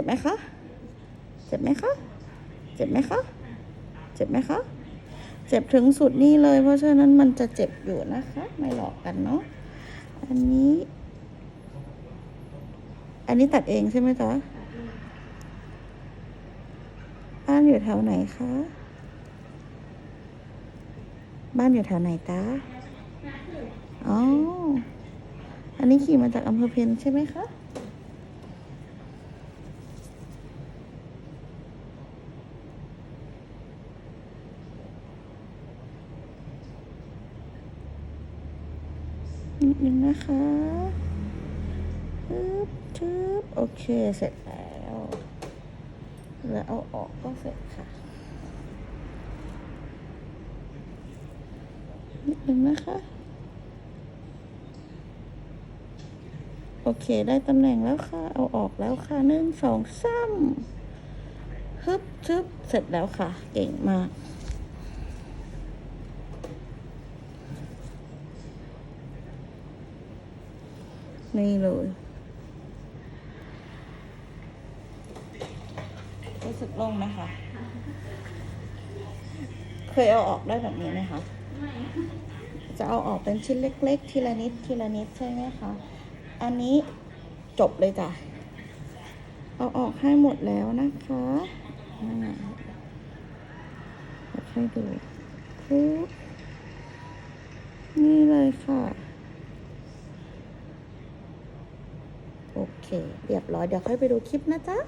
จ็บไหมคะ เจ็บไหมคะ เจ็บไหมคะ เจ็บไหมคะ เจ็บถึงสุดนี่เลย เพราะฉะนั้นมันจะเจ็บอยู่นะคะ ไม่หลอกกันเนาะ อันนี้ อันนี้ตัดเองใช่ไหมจ๊ะบ้านอยู่แถวไหนคะ บ้านอยู่แถวไหนจ๊ะอ๋อ อันนี้ขี่มาจากอำเภอเพนใช่ไหมคะ นิดนึงนะคะทึบทึบโอเค เสร็จแล้ว แล้วเอาออกก็เสร็จค่ะ นิดนึงนะคะ โอเค ได้ตำแหน่งแล้วค่ะ เอาออกแล้วค่ะหนึ่งสองสามฮึบทึบเสร็จแล้วค่ะ เก่งมาก นี่เลย รู้สึกโล่งไหมคะ เคยเอาออกได้แบบนี้ไหมคะ จะเอาออกเป็นชิ้นเล็ก ๆ ทีละนิดทีละนิดใช่ไหมคะ อันนี้จบเลยจ้ะ เอาออกให้หมดแล้วนะคะค่อยากให้ดูนี่เลยค่ะ โอเค เรียบร้อย เดี๋ยวค่อยไปดูคลิปนะจ๊ะ